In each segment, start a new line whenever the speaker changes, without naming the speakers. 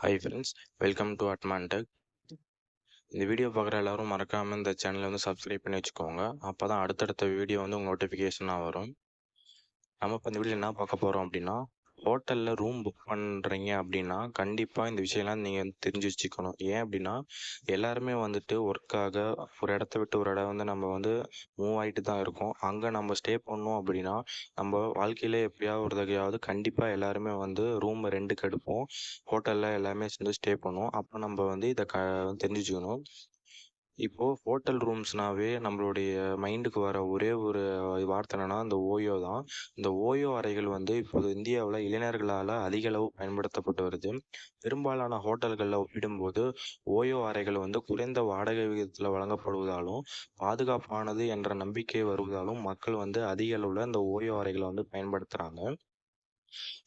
Hi friends welcome to Admantech இந்த video பார்க்குற எல்லாரும் மறக்காமல் இந்த சேனலை வந்து சப்ஸ்கிரைப் பண்ணி வச்சுக்கோங்க. அப்போ தான் அடுத்தடுத்த வீடியோ வந்து உங்கள் நோட்டிஃபிகேஷனாக வரும். நம்ம இப்போ இந்த வீடியோ என்ன பார்க்க போகிறோம் அப்படின்னா ஹோட்டலில் ரூம் புக் பண்ணுறீங்க அப்படின்னா கண்டிப்பாக இந்த விஷயம்லாம் நீங்கள் வந்து தெரிஞ்சு வச்சுக்கணும் ஏன் அப்படின்னா எல்லாருமே வந்துட்டு ஒர்க்காக ஒரு இடத்த விட்டு ஒரு இடம் வந்து நம்ம வந்து மூவ் ஆகிட்டு தான் இருக்கோம். அங்கே நம்ம ஸ்டே பண்ணோம் அப்படின்னா நம்ம வாழ்க்கையில எப்படியாவது ஒரு தகையாவது கண்டிப்பாக எல்லாருமே வந்து ரூம் ரெண்டுக்கு எடுப்போம். ஹோட்டலில் எல்லாமே சேர்ந்து ஸ்டே பண்ணுவோம். அப்போ நம்ம வந்து இதை க தெரிஞ்சு வச்சுக்கணும் இப்போது ஹோட்டல் ரூம்ஸ்னாவே நம்மளுடைய மைண்டுக்கு வர ஒரே ஒரு வார்த்தை என்னன்னா இந்த ஓயோ தான். இந்த ஓயோ அறைகள் வந்து இப்போது இந்தியாவில் இளைஞர்களால் அதிக அளவு பயன்படுத்தப்பட்டு வருது. பெரும்பாலான ஹோட்டல்களில் ஒப்பிடும்போது ஓயோ அறைகள் வந்து குறைந்த வாடகை விகிதத்தில் வழங்கப்படுவதாலும் பாதுகாப்பானது என்ற நம்பிக்கை வருவதாலும் மக்கள் வந்து அதிக அளவில் இந்த ஓயோ அறைகளை வந்து பயன்படுத்துகிறாங்க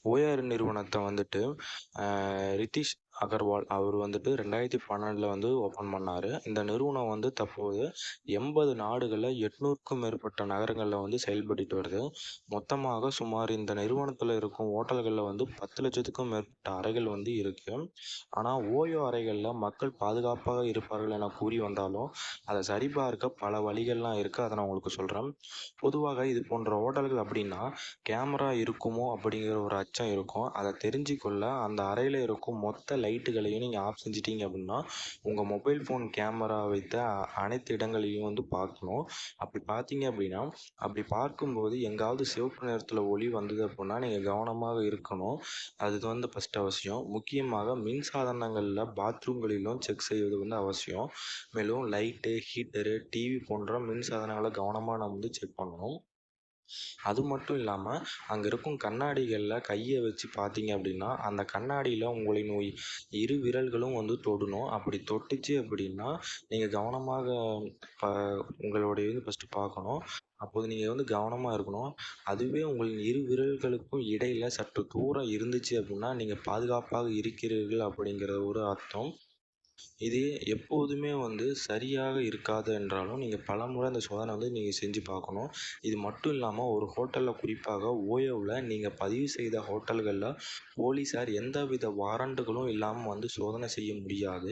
ஓயோ நிறுவனத்தை வந்துட்டு ரித்திஷ் அகர்வால். அவர் வந்துட்டு ரெண்டாயிரத்தி பன்னெண்டில் வந்து ஓப்பன் பண்ணார். இந்த நிறுவனம் வந்து தற்போது எண்பது நாடுகளில் எட்நூறுக்கும் மேற்பட்ட நகரங்களில் வந்து செயல்பட்டுட்டு வருது. மொத்தமாக சுமார் இந்த நிறுவனத்தில் இருக்கும் ஹோட்டல்களில் வந்து பத்து லட்சத்துக்கும் மேற்பட்ட அறைகள் வந்து இருக்குது ஆனால் ஓயோ அறைகளில் மக்கள் பாதுகாப்பாக இருப்பார்கள் என கூறி வந்தாலும் அதை சரிபார்க்க பல வழிகள்லாம் இருக்குது அதை நான் உங்களுக்கு சொல்கிறேன் பொதுவாக இது போன்ற ஹோட்டல்கள் அப்படின்னா கேமரா இருக்குமோ அப்படிங்கிற ஒரு அச்சம் இருக்கும். அதை தெரிஞ்சுக்கொள்ள அந்த அறையில் இருக்கும் மொத்த லைட்டுகளையும் நீங்கள் ஆஃப் செஞ்சிட்டீங்க அப்படின்னா உங்கள் மொபைல் ஃபோன் கேமரா வைத்த அனைத்து இடங்களையும் வந்து பார்க்கணும். அப்படி பார்த்தீங்க அப்படின்னா அப்படி பார்க்கும்போது எங்காவது சிவப்பு நிறத்தில் ஒளி வந்தது அப்படின்னா நீங்கள் கவனமாக இருக்கணும். அது வந்து ஃபஸ்ட் அவசியம். முக்கியமாக மின் சாதனங்களில் பாத்ரூம்களிலும் செக் செய்வது வந்து அவசியம். மேலும் லைட்டு ஹீட்டரு டிவி போன்ற மின் சாதனங்களை கவனமாக நம்ம வந்து செக் பண்ணணும். அது மட்டும் இல்லாமல் அங்கே இருக்கும் கண்ணாடிகளில் கையை வச்சு பார்த்தீங்க அப்படின்னா அந்த கண்ணாடியில் உங்களின் நோய் இரு விரல்களும் வந்து தொடணும். அப்படி தொட்டுச்சு அப்படின்னா நீங்கள் கவனமாக ப உங்களுடைய இது ஃபஸ்ட்டு பார்க்கணும் அப்போது நீங்கள் வந்து கவனமாக இருக்கணும். அதுவே உங்களின் இரு விரல்களுக்கும் இடையில சற்று தூரம் இருந்துச்சு அப்படின்னா நீங்கள் பாதுகாப்பாக இருக்கிறீர்கள் அப்படிங்கிற ஒரு அர்த்தம். இது எப்போதுமே வந்து சரியாக இருக்காது என்றாலும் நீங்கள் பலமுறை அந்த சோதனை வந்து நீங்கள் செஞ்சு பார்க்கணும். இது மட்டும் இல்லாமல் ஒரு ஹோட்டலில் குறிப்பாக ஓயோவில் நீங்கள் பதிவு செய்த ஹோட்டல்களில் போலீஸார் எந்தவித வாரண்டுகளும் இல்லாமல் வந்து சோதனை செய்ய முடியாது.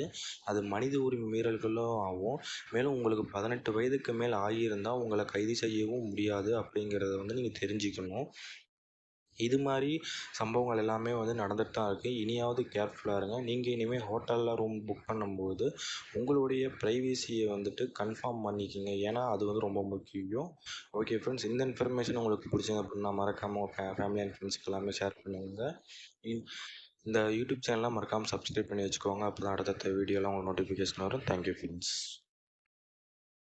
அது மனித உரிமை மீறல்களும் ஆகும் மேலும் உங்களுக்கு பதினெட்டு வயதுக்கு மேல் ஆகியிருந்தால் உங்களை கைது செய்யவும் முடியாது அப்படிங்கிறத வந்து நீங்கள் தெரிஞ்சுக்கணும். இது மாதிரி சம்பவங்கள் எல்லாமே வந்து நடந்துட்டு தான் இருக்குது இனியாவது கேர்ஃபுல்லாக இருங்க. நீங்கள் இனிமேல் ஹோட்டலில் ரூம் புக் பண்ணும்போது உங்களுடைய ப்ரைவேசியை வந்துட்டு கன்ஃபார்ம் பண்ணிக்கோங்க. ஏன்னா அது வந்து ரொம்ப முக்கியம். ஓகே ஃப்ரெண்ட்ஸ் இந்த இன்ஃபர்மேஷன் உங்களுக்கு பிடிச்சிங்க அப்படின்னா மறக்காமல் உங்கள் ஃபேமிலி அண்ட் ஃப்ரெண்ட்ஸ்க்கு எல்லாமே ஷேர் பண்ணுங்கள் இந்த யூடியூப் சேனலாம் மறக்காமல் சப்ஸ்கிரைப் பண்ணி வச்சுக்கோங்க. அப்போ தான் அடுத்தடுத்த வீடியோலாம் உங்களுக்கு நோட்டிஃபிகேஷன் வரும். Thank you friends